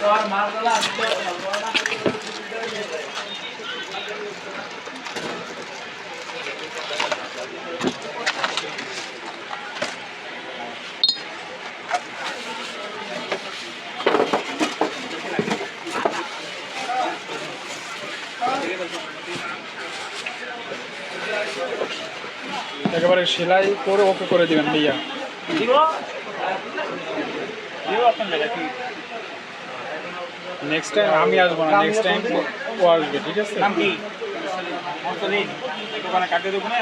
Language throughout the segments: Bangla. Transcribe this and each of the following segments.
তোর মারলা আসলে বড় না করে একেবারে সেলাই করে ওকে করে দিবেন ভাইয়া। নেক্সট টাইম আমি আসব না নেক্সট টাইম ও আসবে ঠিক আছে? নাম দোকানে কাটে দেবো না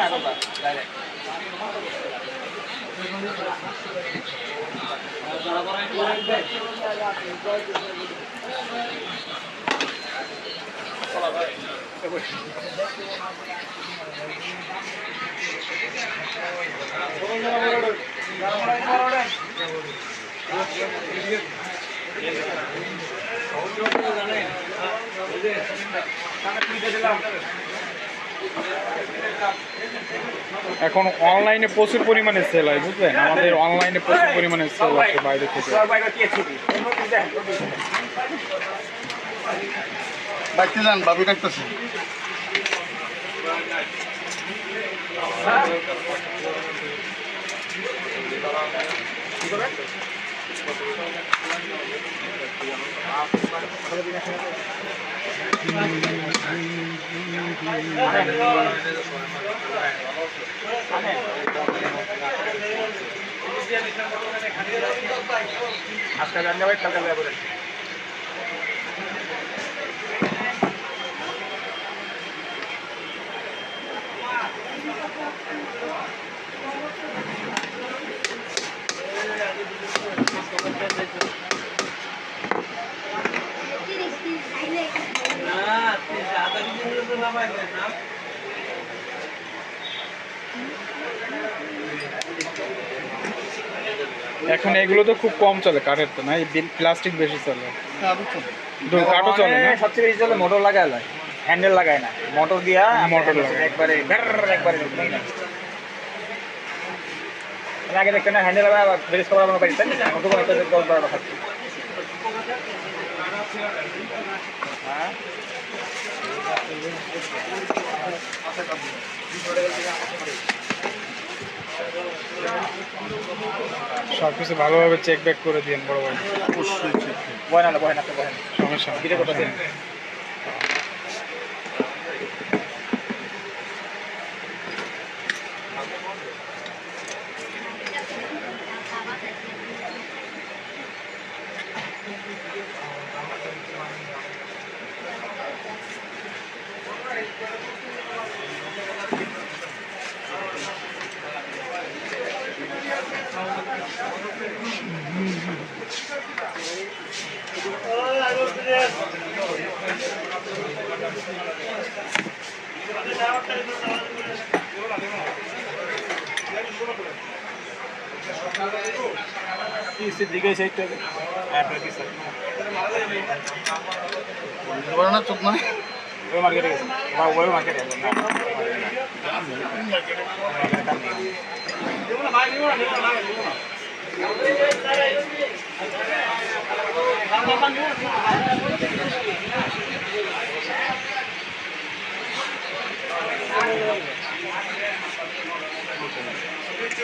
এখন অনলাইনে প্রচুর পরিমাণে সেল হয় বুঝলেন? আমাদের অনলাইনে প্রচুর পরিমাণে সেল আছে বাইরে থেকে। বাইতে যান বাবু ডাকতেছে আজকে জানলে ভাই কালকে এখন এগুলো তো খুব কম চলে কাঠের তো না? এই প্লাস্টিক বেশি চলে। কাঠও চলে না? সবচেয়ে বেশি চলে মোটর লাগায় লয় হ্যান্ডেল লাগায় না। মোটর দিয়া মোটর লাগায়। একবারে একবারে আগে দেখতে না হ্যান্ডেল লাগায় আবার ব্রেস করা বানানো পারি তাই না একটা থাকছে হ্যাঁ। সব কিছু ভালোভাবে চেক ব্যাক করে দিন বড় ভাই। অবশ্যই বয় না বয় না বয় না সমস্যা জিজ্ঞাসা না চোখ নয় ওই মার্কেটে গেছে বা ওই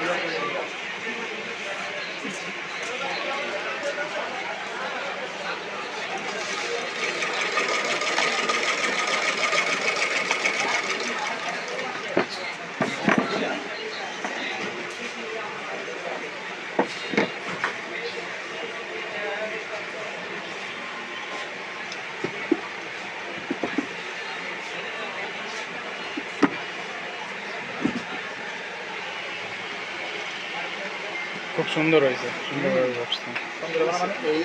Gracias. সুন্দর হয়েছে সুন্দরভাবে এই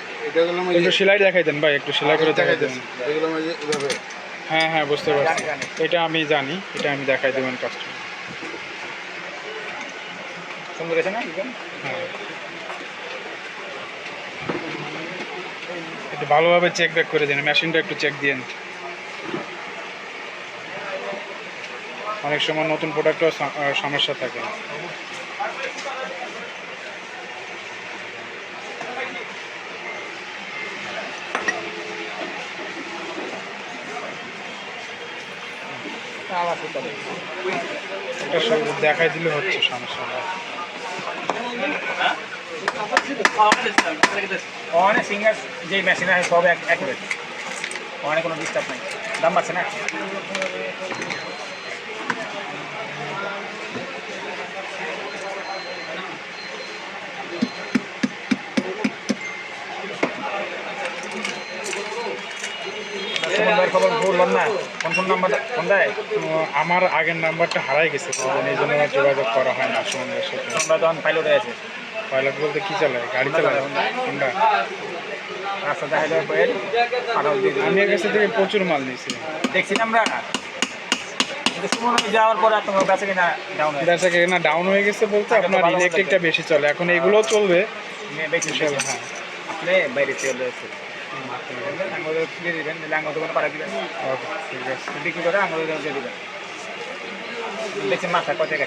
একটু সেলাই দেখাই দেন ভাই একটু সেলাই করে দেখাই এভাবে। হ্যাঁ হ্যাঁ বুঝতে পারছি। এটা আমি জানি এটা আমি দেখাই দেবেন কাস্টমার সুন্দর হয়েছে না হ্যাঁ। একটু ভালোভাবে চেক ব্যাক করে দিন মেশিনটা একটু চেক দিন অনেক সময় নতুন প্রোডাক্টও সমস্যা থাকে। সব দেখাই দিলে হচ্ছে সমস্যা। অনেক সিঙ্গার যে মেশিন আছে, সব এক রয়েছে অনেক কোনো ডিস্টার্ব নেই। দাম বাড়ছে না? খবর বললাম না। কোন কোন নাম্বার ফোন দেয়? আমার আগের নাম্বারটা হারাই গেছে এই জন্য যোগাযোগ করা হয় না সুমনদের সাথে। আমরা তখন পাইলট আছে। পাইলট বলতে কি চালায় গাড়ি চালায় হোন্ডা রাস্তা দেখা আমি এর কাছে থেকে প্রচুর মাল নিয়েছি। দেখছি আমরা? তোমার কিনা ডাউন হয়ে না ডাউন হয়ে গেছে বলতে আপনার ইলেকট্রিকটা বেশি চলে এখন এগুলোও চলবে। হ্যাঁ। আপনি বাইরে চলে এসেছে আঙুলে দিয়ে দিবেন দিলে আঙুল দোকানে পাঠিয়ে ওকে ঠিক আছে বিক্রি করে আঙুল দিয়ে দিবেন দেখছি মাথা কত টাকা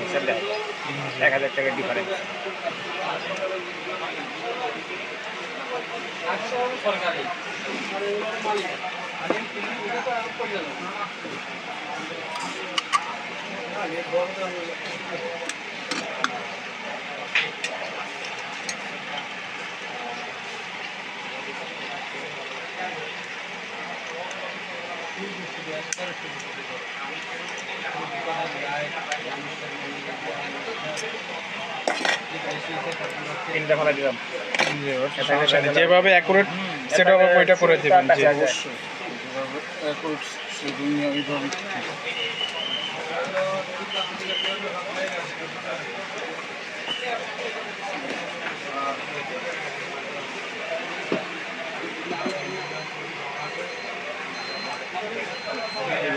এক হাজার টাকার ডিফারেন্স তিনটা ফেলা দিলাম। যেভাবে অ্যাকুরেট সেটা ওইটা করে দেবেন জি অবশ্যই। যেভাবে একর সেদিন এইভাবে ঠিক।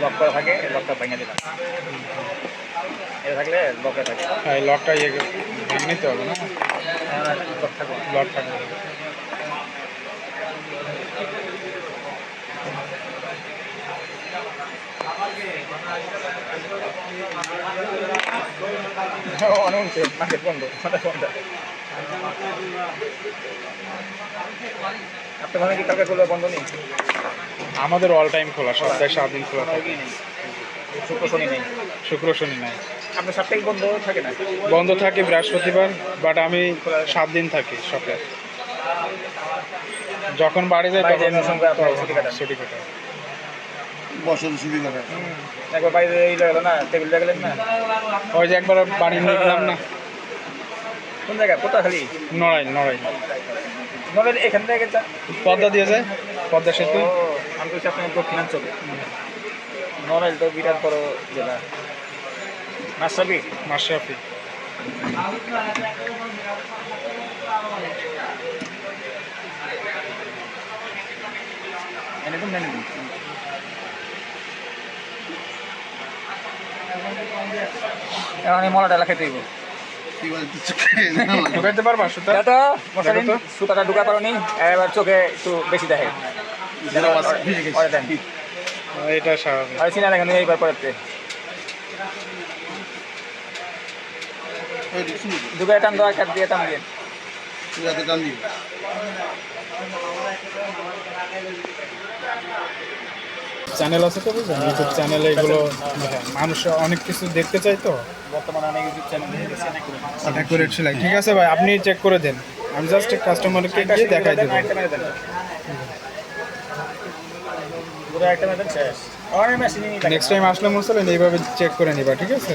লক করা থাকে লকটা ভেঙে দিলাম। এটা থাকলে লকে থাকে। হ্যাঁ লকটা ইয়ে ভেঙে নিতে হবে না? লক থাকবে লক থাকবে অনেক মার্কেট বন্ধ। আপনার কি কালকে খুলবে বন্ধ নেই? আমাদের অল টাইম খোলা সপ্তাহে সাত দিন খোলা থাকে। শুক্র শনি নেই। শুক্র শনি নাই। আপনার সাপ্তাহিক বন্ধ থাকে না? বন্ধ থাকে বৃহস্পতিবার বাট আমি সাত দিন থাকি সপ্তাহে। যখন বাড়ি যাই তখন ছুটি। কাটাই বছর সুবিধা হয় একবার বাড়িতে এই লাগল না টেবিল লাগলেন না? ওই যে একবার বাড়ি নিয়ে গেলাম না। কোন জায়গায়? কোথা খালি নড়াই নড়াই নলের এখান থেকে পদ্মা দিয়ে যায় পদ্মা সেতু। আমি তো আপনার দক্ষিণাঞ্চল। নড়াইল তো বিরাট বড় জেলা। মাশরাফি? নেন এখন এই মলাটা খেতে দিব কি বলে কিছু খেয়ে না ঢুকাইতে পারবা সুতা? দাদা সুতাটা ঢুকা পারো নি এবার চোখে একটু বেশি দেখে এটা স্বাভাবিক। আর সিনা দেখেন এইবার পরেতে এই দেখছি নাকি? ঢুকে টান দেওয়া কাট দিয়ে টান দিয়ে। টান দিবি। চ্যানেল আছে তো বুঝলেন? ইউটিউব চ্যানেলে এগুলো হ্যাঁ, মানুষ অনেক কিছু দেখতে চাই তো। বর্তমানে অনেক ইউটিউব চ্যানেল দেখেছি অনেক করে অ্যাকুরেট সেলাই ঠিক আছে ভাই আপনি চেক করে দেন। আমি জাস্ট কাস্টমারকে গিয়ে দেখাই দেবো। নেক্সট টাইম আসলে মুসলেন এইভাবে চেক করে নিবা ঠিক আছে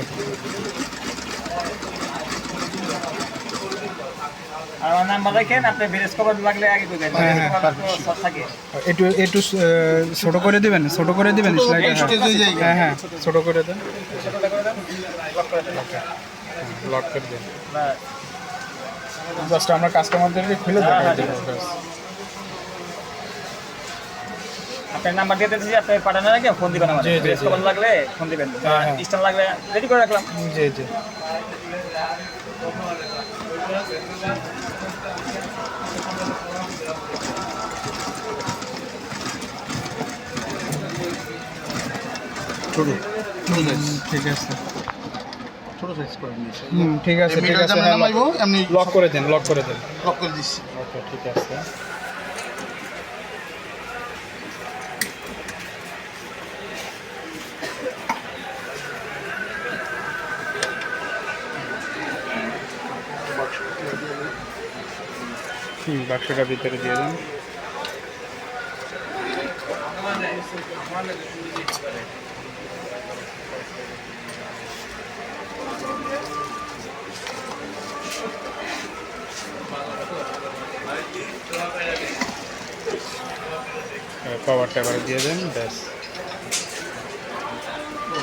আর আমার নাম্বার রাখেন আপনি ভিলেজ খবর লাগলে আগে দেন হ্যাঁ, হ্যাঁ, একটু একটু ছোট করে দিবেন ছোট করে দিবেন হ্যাঁ। হ্যাঁ ছোট করে দেন। লক করে জাস্ট আমরা কাস্টমারদেরকে খুলে হ্যাঁ, হ্যাঁ, দেবো। আপনার নাম্বার দিয়ে দিয়েছি আপনি পাঠানোর আগে ফোন দিবেন আমাদের। লাগলে ফোন দিবেন। হ্যাঁ, হ্যাঁ। লাগলে রেডি করে রাখলাম। জি জি। ছোট। ছোট সাইজ ঠিক আছে। ছোট সাইজ করে নিয়েছি। হুম ঠিক আছে ঠিক আছে হ্যাঁ, এমনি লক করে দেন লক করে দেন। লক করে দিচ্ছি। ওকে ঠিক আছে। হুম বাক্সটা ভিতরে দিয়ে দেন। কভারটা এবার দিয়ে দেন ব্যাস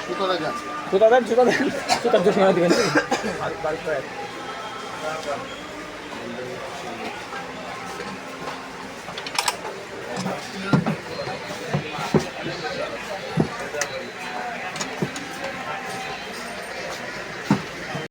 সুতো দেখা জুতা দেন জুতা দেন জুতা জুতা দিবেন বাড়ি করে